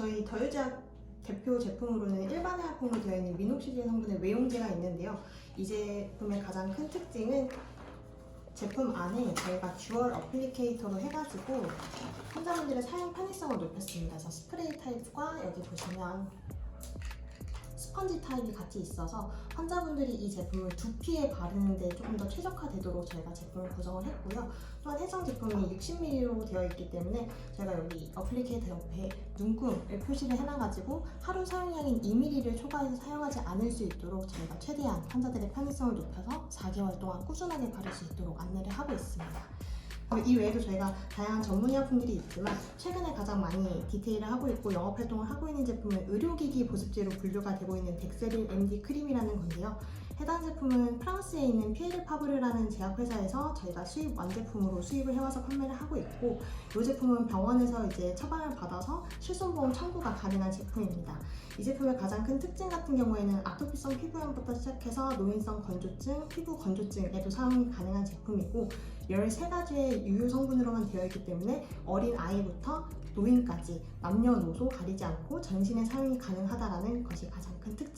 저희 더유제약 대표 제품으로는 일반 화약품으로 되어 있는 미녹시딜 성분의 외용제가 있는데요. 이 제품의 가장 큰 특징은 제품 안에 저희가 듀얼 어플리케이터로 해가지고 환자분들의 사용 편의성을 높였습니다. 그래서 스프레이 타입과 여기 보시면 스펀지 타입이 같이 있어서 환자분들이 이 제품을 두피에 바르는 데 조금 더 최적화되도록 저희가 제품을 구성을 했고요. 또한 해당 제품이 60ml로 되어 있기 때문에 저희가 여기 어플리케이터 옆에 눈금을 표시를 해놔가지고 하루 사용량인 2ml를 초과해서 사용하지 않을 수 있도록 저희가 최대한 환자들의 편의성을 높여서 4개월 동안 꾸준하게 바를 수 있도록 안내를 하고 있습니다. 그리고 이 외에도 저희가 다양한 전문 의약품들이 있지만 최근에 가장 많이 디테일을 하고 있고 영업 활동을 하고 있는 제품은 의료기기 보습제로 분류가 되고 있는 덱세릴 MD 크림이라는 건데요. 해당 제품은 프랑스에 있는 피에르 파브르라는 제약회사에서 저희가 수입 완제품으로 수입을 해와서 판매를 하고 있고 이 제품은 병원에서 이제 처방을 받아서 실손보험 청구가 가능한 제품입니다. 이 제품의 가장 큰 특징 같은 경우에는 아토피성 피부염부터 시작해서 노인성 건조증, 피부 건조증에도 사용이 가능한 제품이고 13가지의 유효 성분으로만 되어 있기 때문에 어린 아이부터 노인까지 남녀노소 가리지 않고 전신에 사용이 가능하다라는 것이 가장 큰 특징입니다.